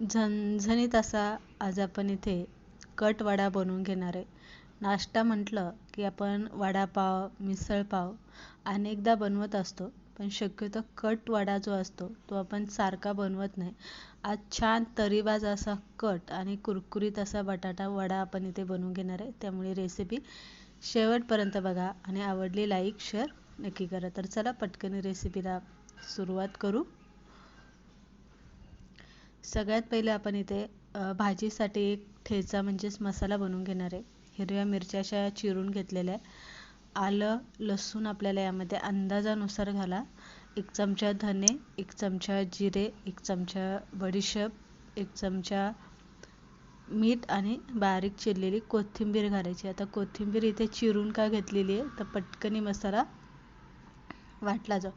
झणझणीत असा आज आपण इथे कट वडा बनवून घेणार आहे. नाश्ता म्हटलं की आपण वडापाव मिसळपाव अनेकदा बनवत असतो पण शक्यतो कट वडा जो असतो तो आपण सारखा बनवत नाही. आज छान तरीबाज असा कट आणि कुरकुरीत असा बटाटा वडा आपण इथे बनवून घेणार आहे. त्यामुळे रेसिपी शेवटपर्यंत बघा आणि आवडली लाईक शेअर नक्की करा. तर चला पटकन रेसिपीला सुरुवात करू. सगळ्यात पहिले आपण इथे भाजीसाठी एक ठेचा म्हणजेच मसाला बनवून घेणार आहे. हिरव्या मिरच्या अशा चिरून घेतलेल्या आलं लसूण आपल्याला यामध्ये अंदाजानुसार घाला. एक चमचा धने एक चमचा जिरे एक चमचा बडीशेप एक चमचा मीठ आणि बारीक चिरलेली कोथिंबीर घालायची. आता कोथिंबीर इथे चिरून का घेतलेली आहे? तर पटकनी मसाला वाटला जाऊ.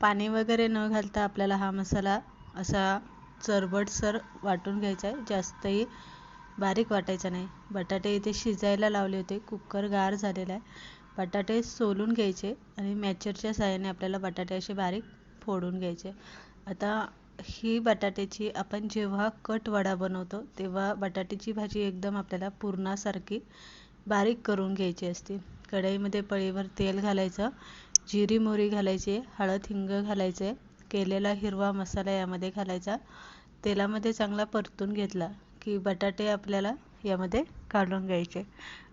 पाणी वगैरे न घालता आपल्याला हा मसाला असा चरबटसर वाटून घ्यायचा आहे. जास्तही बारीक वाटायचा नाही. बटाटे इथे शिजायला लावले होते. कुकर गार झालेला आहे. बटाटे सोलून घ्यायचे आणि मॅचरच्या साहाय्याने आपल्याला बटाटे असे बारीक फोडून घ्यायचे. आता ही बटाट्याची आपण जेव्हा कट वडा बनवतो तेव्हा बटाट्याची भाजी एकदम आपल्याला पूर्णासारखी बारीक करून घ्यायची असते. कढईमध्ये पळीवर तेल घालायचं जिरी मोहरी घालायची हळद हिंग घालायचे केलेला हिरवा मसाला यामध्ये घालायचा. तेलामध्ये चांगला परतून घेतला की बटाटे आपल्याला यामध्ये काढून घ्यायचे.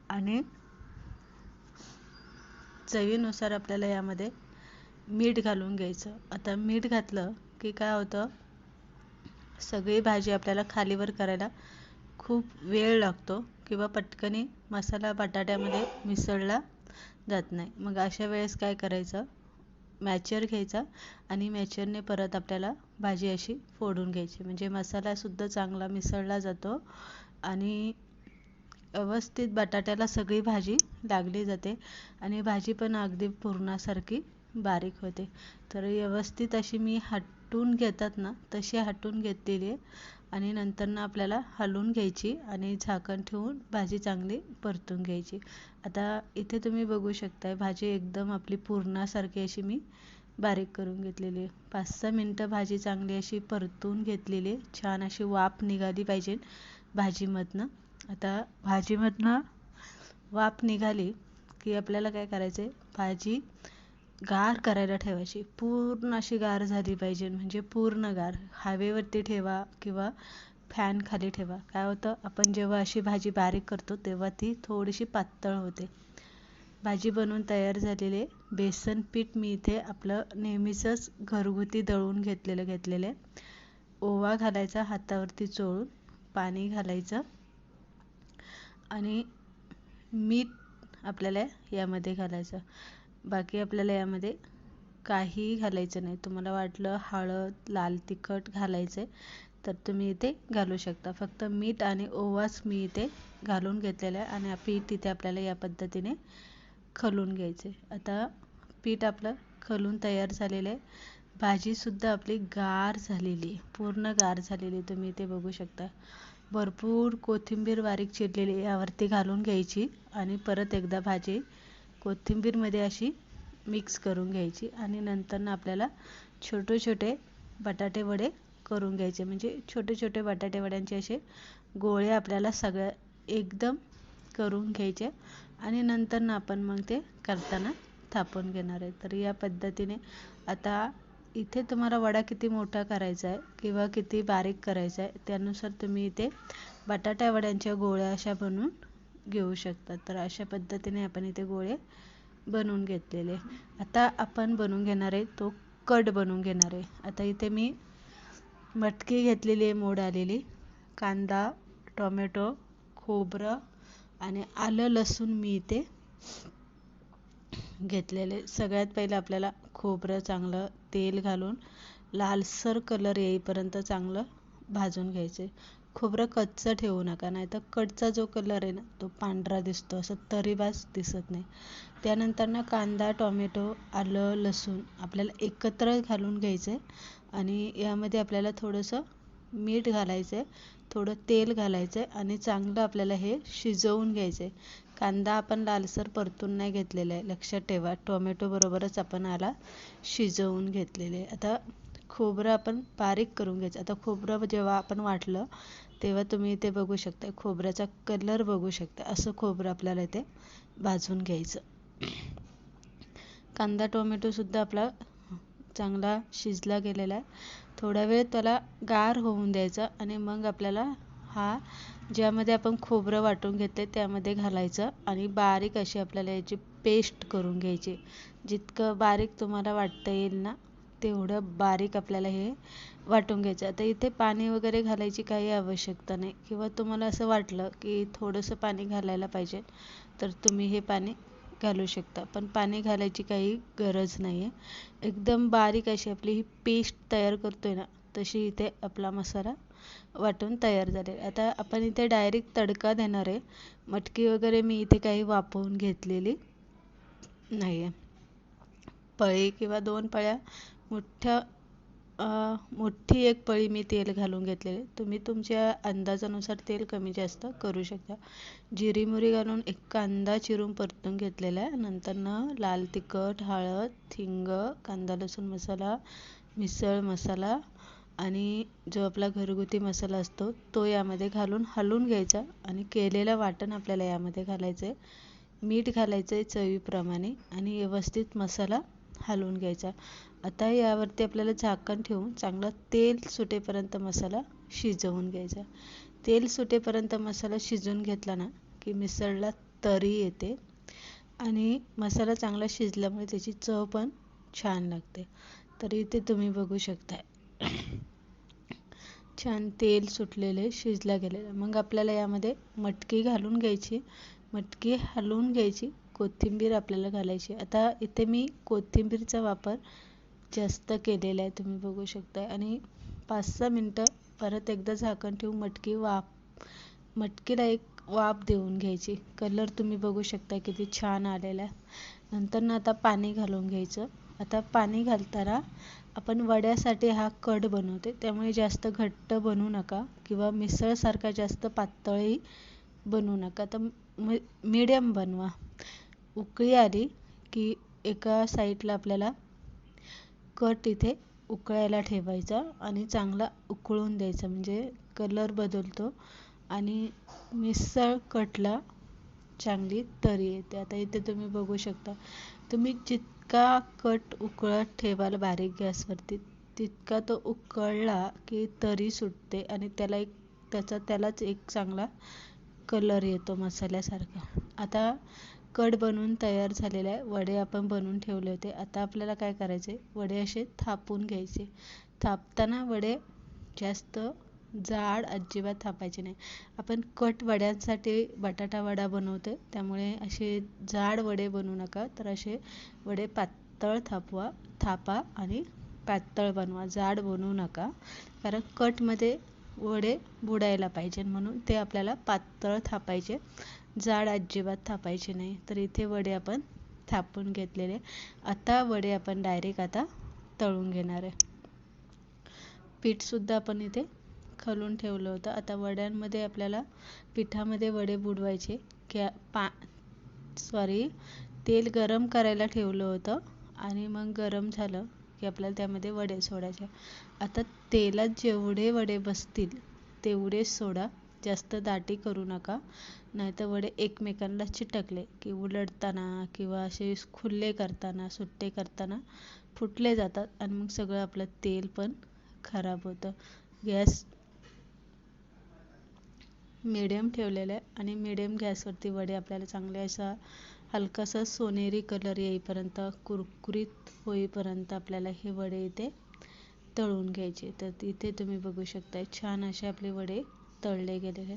आणि चवीनुसार आपल्याला यामध्ये मीठ घालून घ्यायचं. आता मीठ घातलं की काय होतं? सगळी भाजी आपल्याला खालीवर करायला खूप वेळ लागतो किंवा पटकनी मसाला बटाट्यामध्ये मिसळला जात नाही. मग अशा वेळेस काय करायचं? मॅचर घ्यायचा आणि मॅचरने परत आपल्याला भाजी अशी फोडून घ्यायची. म्हणजे मसालासुद्धा चांगला मिसळला जातो आणि व्यवस्थित बटाट्याला सगळी भाजी लागली जाते आणि भाजी पण अगदी पूर्णासारखी बारीक होते. तर व्यवस्थित अशी मी हटून घेतात ना तशी हटून घेतलेली आहे. आणि नंतरनं आपल्याला हलवून घ्यायची आणि झाकण ठेवून भाजी चांगली परतून घ्यायची. आता इथे तुम्ही बघू शकताय भाजी एकदम आपली पूर्णासारखी अशी मी बारीक करून घेतलेली आहे. पाच सहा मिनटं भाजी चांगली अशी परतून घेतलेली आहे. छान अशी वाफ निघाली पाहिजे भाजीमधनं. आता भाजीमधनं वाफ निघाली की आपल्याला काय करायचं आहे भाजी गार करायला ठेवायची. पूर्ण अशी गार झाली पाहिजे. म्हणजे पूर्ण गार. हवेवरती ठेवा किंवा फॅन खाली ठेवा. काय होतं? आपण जेव्हा अशी भाजी बारीक करतो तेव्हा ती थोडीशी पातळ होते. भाजी बनवून तयार झालेले बेसन पीठ मी इथे आपलं नेहमीचंच घरगुती दळून घेतलेलं घेतलेलं आहे. ओवा घालायचा हातावरती चोळून पाणी घालायचं आणि मीठ आपल्याला यामध्ये घालायचं. बाकी आपल्याला यामध्ये काहीही घालायचं नाही. तुम्हाला वाटलं हळद लाल तिखट घालायचं आहे तर तुम्ही इथे घालू शकता. फक्त मीठ आणि ओवाच मी इथे घालून घेतलेलं आहे आणि पीठ इथे आपल्याला या पद्धतीने खलून घ्यायचे आता पीठ आपलं खलून तयार झालेलं आहे. भाजीसुद्धा आपली गार झालेली आहे. पूर्ण गार झालेली तुम्ही इथे बघू शकता. भरपूर कोथिंबीर बारीक चिरलेली यावरती घालून घ्यायची आणि परत एकदा भाजी कोथिंबीरमध्ये अशी मिक्स करून घ्यायची आणि नंतर आपल्याला छोटे छोटे बटाटे वडे करून घ्यायचे. म्हणजे छोटे छोटे बटाटे वड्यांचे असे गोळे आपल्याला सगळ्या एकदम करून घ्यायचे आणि नंतर ना आपण मग ते करताना थापून घेणार आहे. तर या पद्धतीने आता इथे तुम्हाला वडा किती मोठा करायचा आहे किंवा किती बारीक करायचा आहे त्यानुसार तुम्ही इथे बटाट्यावड्यांच्या गोळ्या अशा बनवून घेऊ शकता तर अशा पद्धतीने आपण इथे गोळे बनवून घेतलेले. आता आपण बनवून घेणार आहे तो कट बनवून घेणार आहे. आता इथे मी मटकी घेतलेली आहे मोड आलेली. कांदा टोमॅटो खोबरं आणि आलं लसूण मी इथे घेतलेले. सगळ्यात पहिलं आपल्याला खोबरं चांगलं तेल घालून लालसर कलर येईपर्यंत चांगलं भाजून घ्यायचे. खोबरं कच्चं ठेवू नका नाही तर कटचा जो कलर आहे ना तो पांढरा दिसतो असं तरीबाज दिसत नाही. त्यानंतर ना कांदा टोमॅटो आलं लसूण आपल्याला एकत्र घालून घ्यायचं आहे आणि यामध्ये आपल्याला थोडंसं मीठ घालायचं आहे थोडं तेल घालायचं आहे आणि चांगलं आपल्याला हे शिजवून घ्यायचं आहे कांदा आपण लालसर परतून नाही घेतलेला आहे लक्षात ठेवा. टोमॅटो बरोबरच आपण आला शिजवून घेतलेले आहे. आता खोबरं आपण बारीक करून घ्यायचं. आता खोबरं जेव्हा आपण वाटलं तेव्हा तुम्ही ते बघू शकता. खोबऱ्याचा कलर बघू शकता. असं खोबरं आपल्याला इथे भाजून घ्यायचं. कांदा टोमॅटोसुद्धा आपला चांगला शिजला गेलेला आहे. थोडा वेळ त्याला गार होऊन द्यायचा आणि मग आपल्याला हा ज्यामध्ये आपण खोबरं वाटून घेतले त्यामध्ये घालायचं आणि बारीक अशी आपल्याला याची पेस्ट करून घ्यायची. जितकं बारीक तुम्हाला वाटता येईल ना तेवढं बारीक आपल्याला हे वाटून घ्यायचं. आता इथे पाणी वगैरे घालायची काही आवश्यकता नाही. किंवा तुम्हाला असं वाटलं की थोडंसं पाणी घालायला पाहिजे तर तुम्ही हे पाणी घालू शकता. पण पाणी घालायची काही गरज नाही आहे एकदम बारीक अशी आपली ही पेस्ट तयार करतो आहे ना तशी इथे आपला मसाला वाटून तयार झाले आता आपण इथे डायरेक्ट तडका देणार आहे. मटकी वगैरे मी इथे काही वापरून घेतलेली नाही आहे पळी किंवा दोन पळ्या मोठ्या मोठी एक पळी मी तेल घालून घेतलेले. तुम्ही तुमच्या अंदाजानुसार तेल कमी जास्त करू शकता. जिरी मुरी घालून एक कांदा चिरून परतून घेतलेला आहे. नंतरनं लाल तिखट हळद हिंग कांदा लसूण मसाला मिसळ मसाला आणि जो आपला घरगुती मसाला असतो तो यामध्ये घालून हलवून घ्यायचा आणि केलेलं वाटण आपल्याला यामध्ये घालायचं आहे मीठ घालायचं आहे चवीप्रमाणे आणि व्यवस्थित मसाला हलवून घ्यायचा. आता यावरती आपल्याला झाकण ठेवून चांगला तेल सुटेपर्यंत मसाला शिजवून घ्यायचा. तेल सुटेपर्यंत मसाला शिजवून घेतला ना की मिसळला तरी येते. आणि मसाला चांगला शिजल्यामुळे त्याची चव पण छान लागते. तरी इथे तुम्ही बघू शकताय. छान तेल सुटलेले शिजला गेलेलं. मग आपल्याला यामध्ये मटकी घालून घ्यायची. मटकी हलवून घ्यायची. कोथिंबीर आपल्याला घालायची. आता इथे मी कोथिंबीरचा वापर जास्त केलेलं आहे तुम्ही बघू शकता आणि पाच सहा मिनटं परत एकदा झाकण ठेवून मटकी वाफ मटकीला एक वाफ देऊन घ्यायची. कलर तुम्ही बघू शकता किती छान आलेला आहे. नंतर ना आता पाणी घालून घ्यायचं. आता पाणी घालताना आपण वड्यासाठी हा कड बनवते त्यामुळे जास्त घट्ट बनवू नका किंवा मिसळसारखा जास्त पातळी बनवू नका. तर मिडियम बनवा. उकळी आली की एका साईडला आपल्याला कट इथे उकळायला ठेवायचा आणि चांगला उकळून द्यायचा म्हणजे कलर बदलतो आणि मिसळ कटला चांगली तरी येते. आता इथे तुम्ही बघू शकता तुम्ही जितका कट उकळत ठेवाल बारीक गॅसवरती तितका तो उकळला की तरी सुटते आणि त्याला एक त्याचा त्यालाच एक चांगला कलर येतो मसाल्यासारखा. आता कट बनवून तयार झालेले आहे. वडे आपण बनवून ठेवले होते. आता आपल्याला काय करायचे? वडे असे थापून घ्यायचे. थापताना वडे जास्त जाड अजिबात थापायचे नाही. आपण कट वड्यांसाठी बटाटा वडा बनवतो त्यामुळे असे जाड वडे बनवू नका. तर असे वडे पातळ थापवा थापा आणि पातळ बनवा. जाड बनवू नका. कारण कटमध्ये वडे बुडायला पाहिजे म्हणून ते आपल्याला पातळ थापायचे. जाड अजिबात थापायचे नाही. तर इथे वडे आपण थापून घेतलेले. आता वडे आपण डायरेक्ट आता तळून घेणार आहे. पीठसुद्धा आपण इथे खलून ठेवलं होतं. आता वड्यांमध्ये आपल्याला पिठामध्ये वडे बुडवायचे. की पा सॉरी तेल गरम करायला ठेवलं होतं. आणि मग गरम झालं. की आपल्याला त्यामध्ये वडे सोडायचे. आता तेलात जेवढे वडे बसतील तेवढे सोडा. जास्त दाटी करू नका. नाहीतर वडे एकमेकांना चिटकले की उलटताना किंवा असे खुले करताना सुट्टे करताना फुटले जातात आणि मग सगळं आपलं तेल पण खराब होतं. गॅस मिडियम ठेवलेलं आहे आणि मिडियम गॅसवरती वडे आपल्याला चांगले असा हलकासा सोनेरी कलर येईपर्यंत कुरकुरीत होईपर्यंत आपल्याला हे वडे इथे तळून घ्यायचे. तर इथे तुम्ही बघू शकता छान असे आपले वडे तळले गेलेले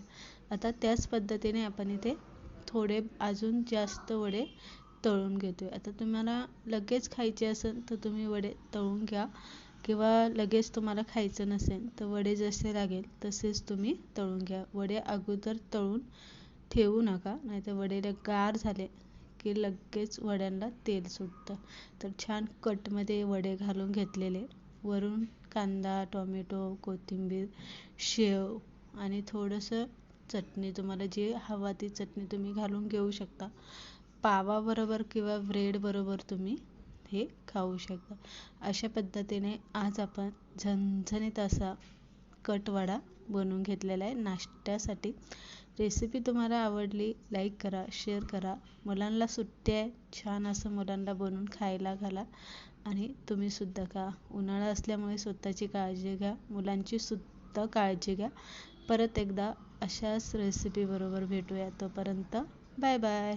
आता त्याच पद्धतीने आपण इथे थोडे अजून जास्त वडे तळून घेतोय. आता तुम्हाला लगेच खायचे असेल तर तुम्ही वडे तळून घ्या. किंवा लगेच तुम्हाला खायचं नसेल तर वडे जसे लागेल तसेच तुम्ही तळून घ्या. वडे अगोदर तळून ठेवू नका नाहीतर वडे गार झाले की लगेच वड्यांना तेल सुटतं. तर छान कटमध्ये वडे घालून घेतलेले. वरून कांदा टोमॅटो कोथिंबीर शेव आणि थोडंसं चटणी. तुम्हाला जी हवा ती चटणी तुम्ही घालून घेऊ शकता. पावाबरोबर किंवा ब्रेडबरोबर तुम्ही हे खाऊ शकता. अशा पद्धतीने आज आपण झणझणीत असा कटवडा बनवून घेतलेला आहे. नाश्त्यासाठी रेसिपी तुम्हाला आवडली लाईक करा शेअर करा. मुलांना सुट्टी आहे छान असं मुलांना बनवून खायला घाला. आणि तुम्हीसुद्धा का उन्हाळा असल्यामुळे स्वतःची काळजी घ्या. मुलांची सुद्धा काळजी घ्या. परत एकदा अशाच रेसिपीबरोबर भेटूया. तोपर्यंत बाय बाय